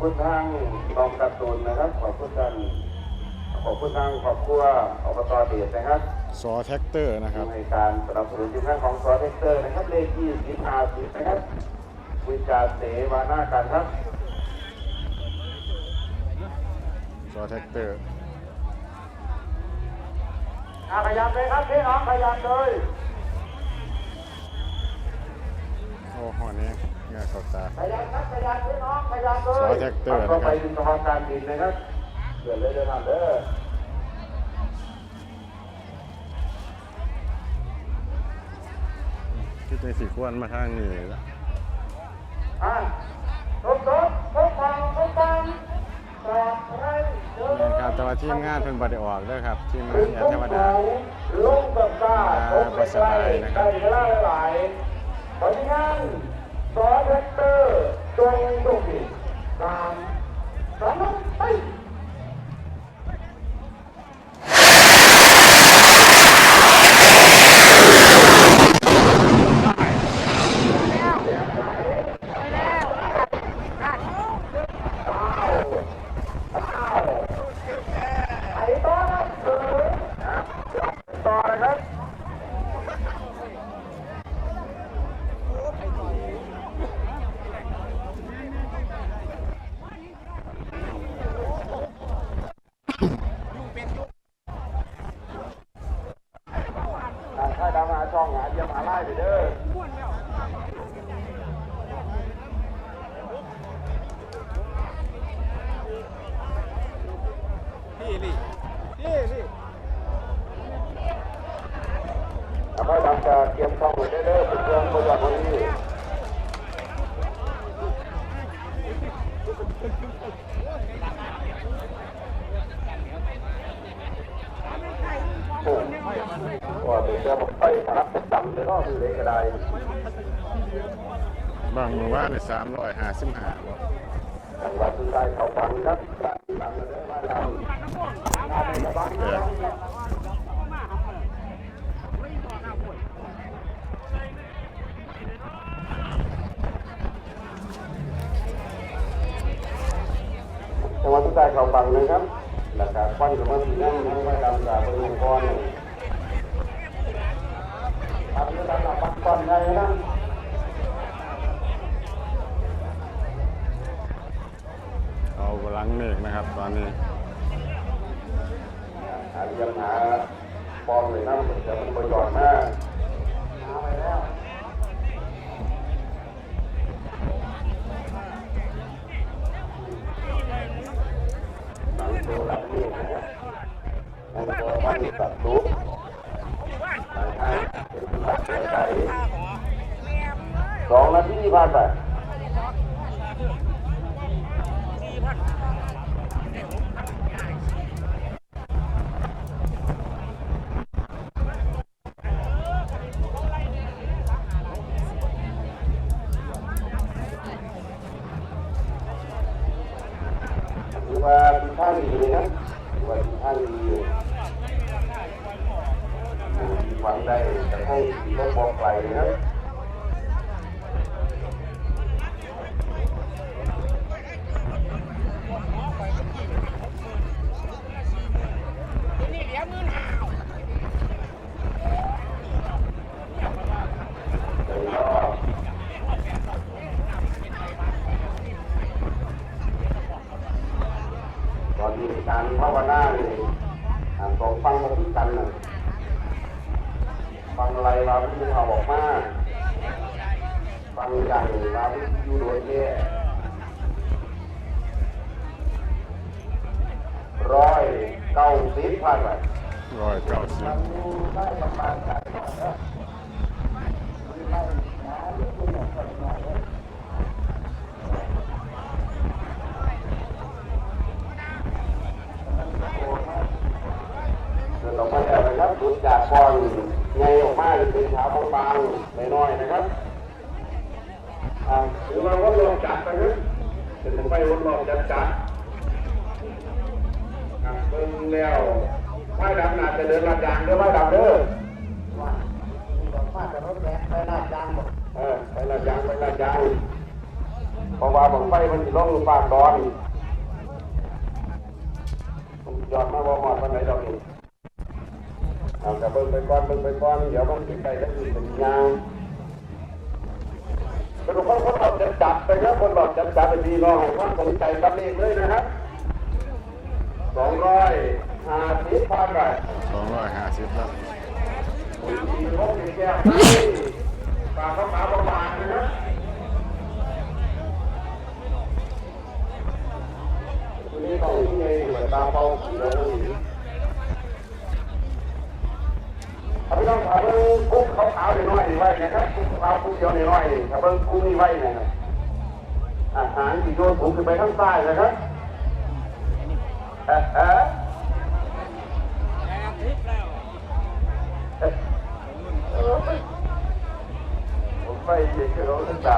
คุณทางกองการ์ตูนนะครับ ขอบคุณท่านขอบคุณทางครอบครัวอบตเดชนะครับซอแท็กเตอร์นะครับในการสนับสนุนทีมงานของซอเทคเตอร์นะครับเลขที่สิบห้าสิบนะครับวิจารเสวานาการครับซอแท็กเตอร์อ่าขยับเลยครับพี่น้องขยับเลยโอ้หอนี้ งาเข้าตาขยับครับขยับพี่น้องขยับเลยซอแท็กเตอร์นะครับ เข้าไปถึงสภาการบินนะครับเกิดเลยเดินทางเด้อที่ในสีควรมาทางนี้ละอะทุกทุกทุกฟังทุกฟังปลอดภัยเดินี่ครับแต่ว่าทีมงานเพิ่นบ่ได้ออกเด้อครับ ทีมงานแอดเทวดา ลงกับตาอ่าบ่สบายนะครับใกล้เวลาหลายๆเพราะฉะนั้ นซอแท็กเตอร์จงดุดิตามสำนักไป ไอ้ต่อนะเออต่อนะครับอ่าถ้าดำหา ช่องหาเยี่ยมหาไล่ไปเด้อพี่ลี่พี่ลี่แล้วก็ดำจะเตรียมช่องไว้เด้อเด้อเป็นเครื่องประหยัดวันนี้ โอ้ว่าเป็นเจ้าไปรับจำเลยเนาะคือเลยก็ได้บางมือว่าใน355บ่จังหวัดสุดท้ายเขาฟังครับตามมาเรื่าแล้วเออจังหวัดสุดท้เขาฟังนะครับ แล้วก็ควันกับมันนั่งนั่งไว้ตามตาเป็นองค์กรทำด้วยการปักควันได้นะเอาหลังเมฆนะครับตอนนี้ สองนาทีผ่านไปถือว่าที่ท่านดีนะถือว่าที่ท่านดีหวังได้จะให้ดีต้องบอกไกลเลยนะ นี่เหลียมือหาว ตอนนี้การภาวนาเนี่ยอ่าสองฟังมาที่กันน่ะ ฟังอะไรเราที่เขาบอกมาฟังอย่างเราที่อยู่โดยแย่ร้อยเก้าสิบพันไปร้อยเก้าสิบเดินออกมาแล้นะครับดูจากฟอน ไงออกมาเป็นขาวบางๆน้อยๆนะครับอ่าหรือว่าวัดลองจัดนะครับเป็นไปวัดลองจัดจัดอ่าเบิ่งแล้วไม้ดำน่าจะเดินลาดยางเด้อไม้ดำเด้อเออไปลาดยางไปลาดยางเพราะว่าผมไปมันสิลงปากดอนผมยอดมาบ่หอดวันไหนดอกนี้ เอาแต่เบิ่งไปก่อนเบิ่งไปก่อนเดี๋ยวมันสิไกลแล้วสิเป็นยางสรุปว่าคนเราจะจับไปนะคนเราจะจับไปดีรอให้ความสนใจกับเลขเลยนะครับสองร้อยห้าสิบพันไปสองร้อยห้าสิบแล้วมีโรคมีแก้วปากเขาขาวประมาณนะครับวันนี้ต้องที่ไงเหมือนตาเป้าเดี๋ยวนี้ถ้าไม่ต้องถามเรื่องกุ้งขาวๆหน่อยๆไว้นะครับกุ้งขาวกุ้งเดียวหน่อยๆถ้าเบิ่งกุ้งนี่ไว้นะครับอาหารที่โยนถุงขึ้นไปข้างใต้นะครับเอ๊ะเอ๊ะผมไปเด็กเขาตั้งแต่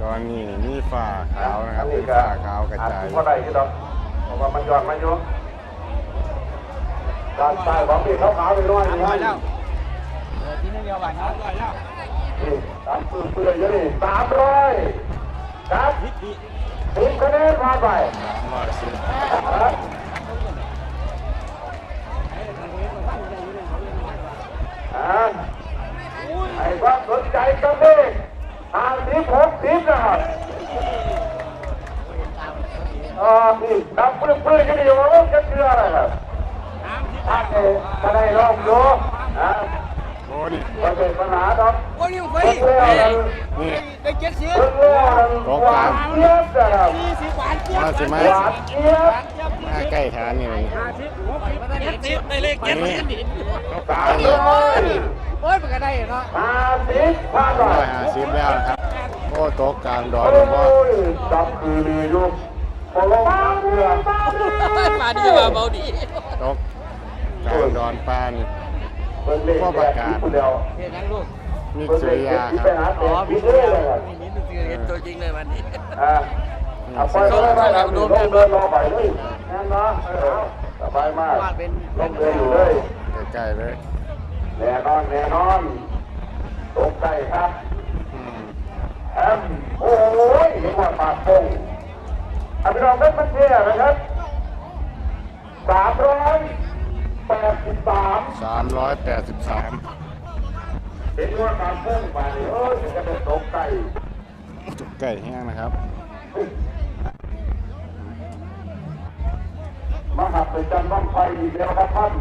ตอนนี้มีฝ้าขาวนะครับเป็นฝ้าขาวกระจายเพราะใดก็ต้องเพราะว่ามันย้อนมาเยอะ ด้านใต้ของพี่เขาขาวไปด้วยนี่ครับที่นี่เดียวบ้านครับร้อยแล้วนี่ตามปืนปืนเยอะนี่สามร้อยครับสิบคะแนนผ่านไป ร้อยสิบ ครับอ่าไอ้ความสนใจกันดิห้าสิบหกสิบนะครับอ่านี่นับปืนปืนกันอยู่ว่าลูกจะเชื่ออะไรครับ ท่านเองก็ได้ลองดูนะโอ้นี่ไม่เป็นปัญหาครับโอ้ยไฟเพิ่งเลี้ยวกันนี่ได้เจ็ดสิบเพิ่งเลี้ยวกันหวานเจี๊ยบนะครับสี่สิบหวานเจี๊ยบมาสิมาหวานเจี๊ยบมาใกล้ฐานนี่เลยห้าสิบหกสิบเจ็ดสิบได้เลขเจ็ดสิบเขาสาขามวร้อยโอ้ยมันก็ได้เนาะห้าสิบห้าร้อยห้าสิบแล้วนะครับโอ้โต๊ะกลางดอนโอ้บ่ยจับคือลืออยู่พอลงมาเรือมาดีมาเบาดีตก ลางดอนปานเบิ่งเลขแดงที่ผู้เดียวเห็นยังลูกมีเบิ่งสุเลริขยาที่คไปรับหาแดงที่เลยครับนี่นี่คือเห็นตัวจริงเลยวันนี้อ่าเอาไปก็ได้ครับลงเดินรอไปเลยนั่นเนาะเออสบายมากลงเดินอยู่เลยใกล้ๆเลยแน่นอนแน่นอนตกใจครับอืมแอมโอ้ยเห็นว่าปากโป่งอภิรองเพชรมันเทียนะครับสามร้อย ดสิบสามสามร้อยแปดสิบสามเห็นว่าปากโป่งไปเออจะเป็นตกใจจุกไก่แห้งนะครับ มาหักไปจันบ้างไฟอีกแล้วครับท่าน